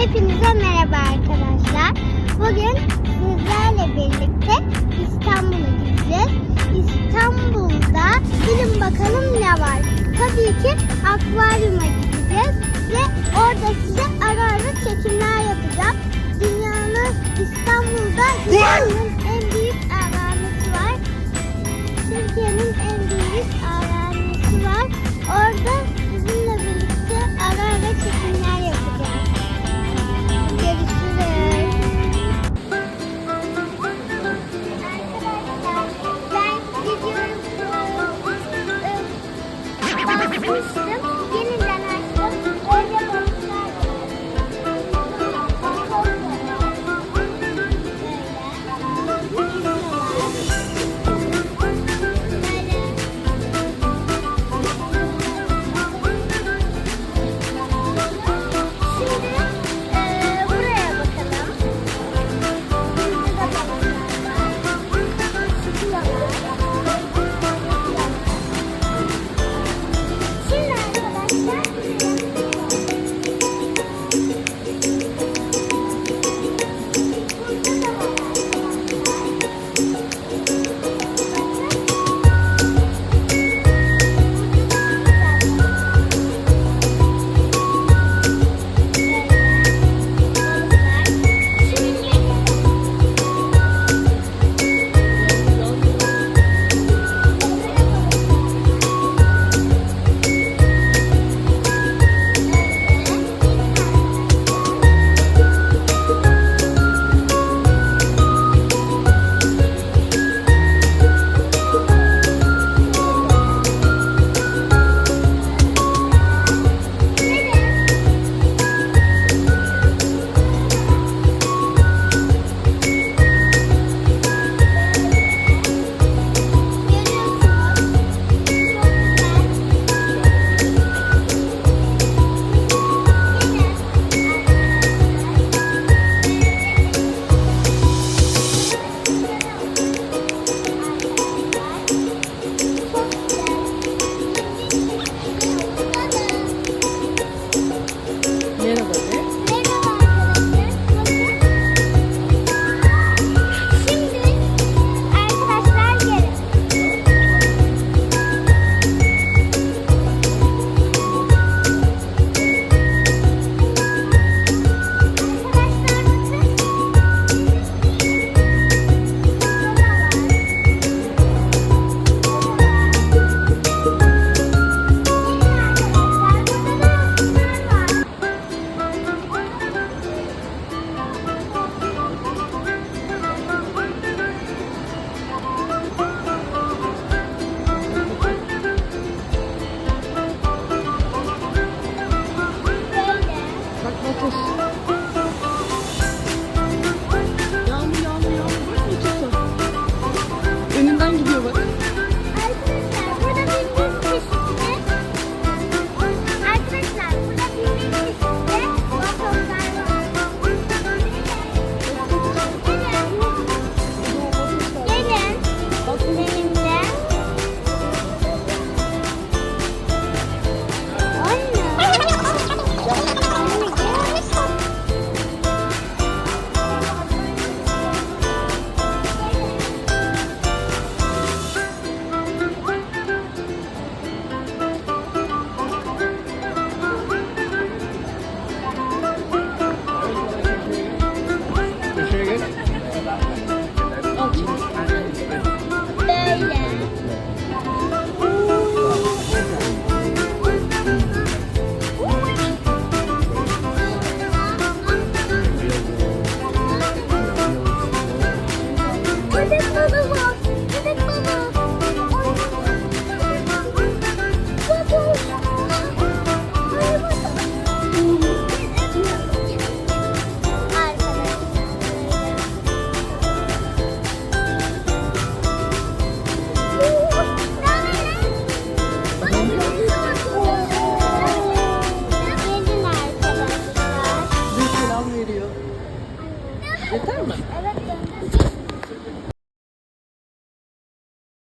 Hepinize merhaba arkadaşlar. Bugün sizlerle birlikte İstanbul'a gideceğiz. İstanbul'da bilin bakalım ne var. Tabii ki akvaryuma gideceğiz ve orada size ara ara çekimler yapacağım. 수